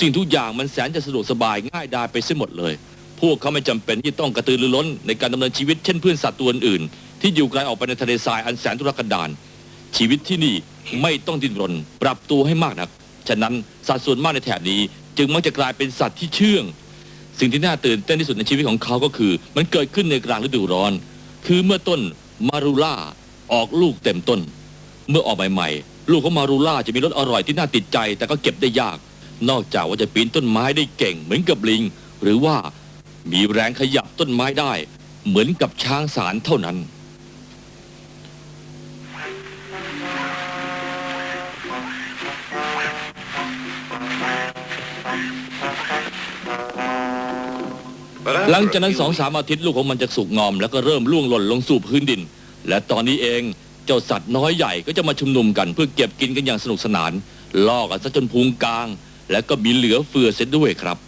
สิ่งทุกอย่างมันแสนจะสะดวกสบายง่ายดายไปเสียหมดเลย พวกเขาไม่จำเป็นที่ต้องกระตือรือร้นในการดำเนินชีวิตเช่นเพื่อนสัตว์ตัวอื่น ที่อยู่ไกลออกไปในทะเลทรายอันแสนทุรกันดารชีวิตที่นี่ไม่ต้องดิ้นรน ปรับตัวให้มากนัก ฉะนั้นสัตว์ส่วนมากในแถบนี้ จึงมักจะกลายเป็นสัตว์ที่เชื่อง สิ่งที่น่าตื่นเต้นที่สุดในชีวิตของเขาก็คือ มันเกิดขึ้นในกลางฤดูร้อน คือเมื่อต้นมารูล่าออกลูกเต็มต้น เมื่อออกใหม่ๆลูกของมารูล่าจะมีรสอร่อยที่น่าติดใจ แต่ก็เก็บได้ยาก นอกจากว่าจะปีนต้นไม้ได้เก่งเหมือนกับลิง หรือว่ามีแรงขยับต้นไม้ได้ เหมือนกับช้างสารเท่านั้น หลังจากนั้นสองสามอาทิตย์ลูกของมันจะสุกงอม แล้วก็เริ่มล่วงหล่นลงสู่พื้นดิน และตอนนี้เองเจ้าสัตว์น้อยใหญ่ก็จะมาชุมนุมกันเพื่อเก็บกินกันอย่างสนุกสนานล่อกันซะจนพุงกลาง และก็มีเหลือเฟือเสียด้วยครับ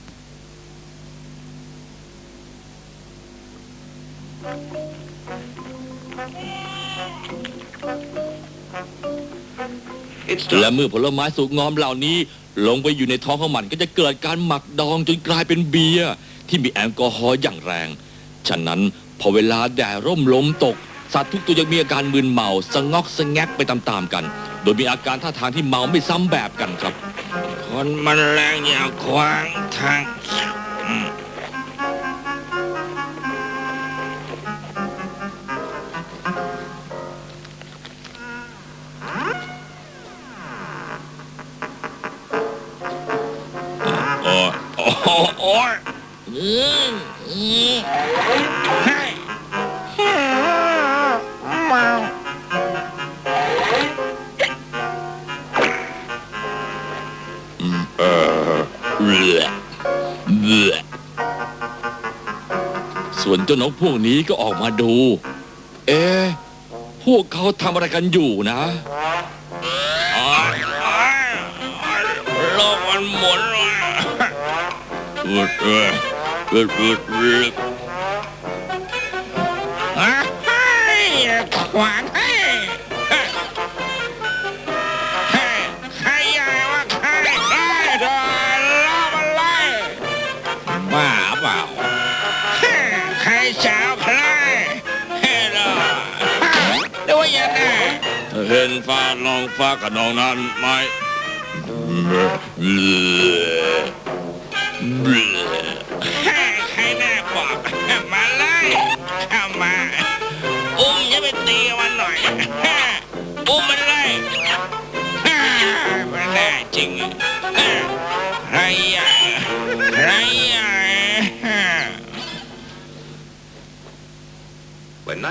และเมื่อผลไม้สุกงอมเหล่านี้ ลงไปอยู่ในท้องของมันก็จะเกิดการหมักดองจนกลายเป็นเบียร์ที่มีแอลกอฮอล์อย่างแรง ฉะนั้นพอเวลาแดดร่มลมตก สัตว์ทุกตัวจะมีอาการมึนเมาสะงอกสะแงกไปตามๆกัน โดยมีอาการท่าทางที่เมาไม่ซ้ำแบบกันครับ คนมันแรงอย่ ส่วนเจ้านกพวกนี้ก็ออกมาดู เอ๊ะพวกเขาทำอะไรกันอยู่นะโอ๊ยโอ๊ยโลกมันหมุนว่ะเออเออเออเออเอออะเฮ้ยขวาง ใครสาวใครเฮ้ยเด้อดูยังไงเห็นฟ้าลองฟ้ากับน้องนั้นไหมเบื่อเบื่อเฮ้ยใครแน่บอกมาไล่เข้ามา อุ้มจะไปตีมันหน่อยเฮ้ยอุ้มมันเลยเฮ้ยมันแน่จริงเฮ้ยใครใหญ่ใครใหญ่เฮ้ย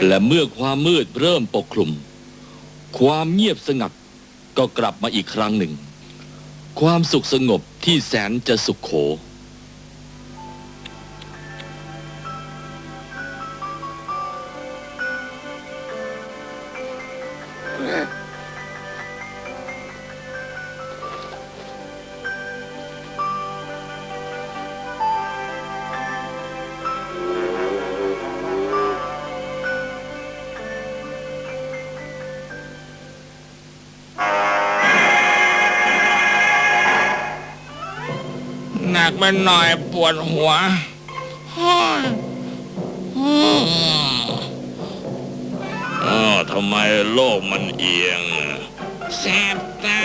และเมื่อความมืดเริ่มปกคลุม ความเงียบสงัดก็กลับมาอีกครั้งหนึ่ง ความสุขสงบที่แสนจะสุขโข นักไปหน่อยปวดหัวโอ้ยอืมอ้าวทำไมโลกมันเอียงแสบตา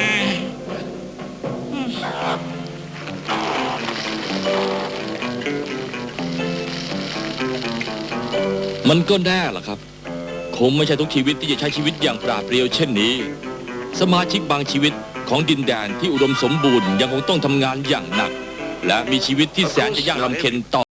มันก็แน่ล่ะครับ คงไม่ใช่ทุกชีวิตที่จะใช้ชีวิตอย่างปราดเปรียวเช่นนี้ สมาชิกบางชีวิตของดินแดนที่อุดมสมบูรณ์ยังคงต้องทำงานอย่างหนัก และมีชีวิตที่แสนจะยากลำเค็ญต่อ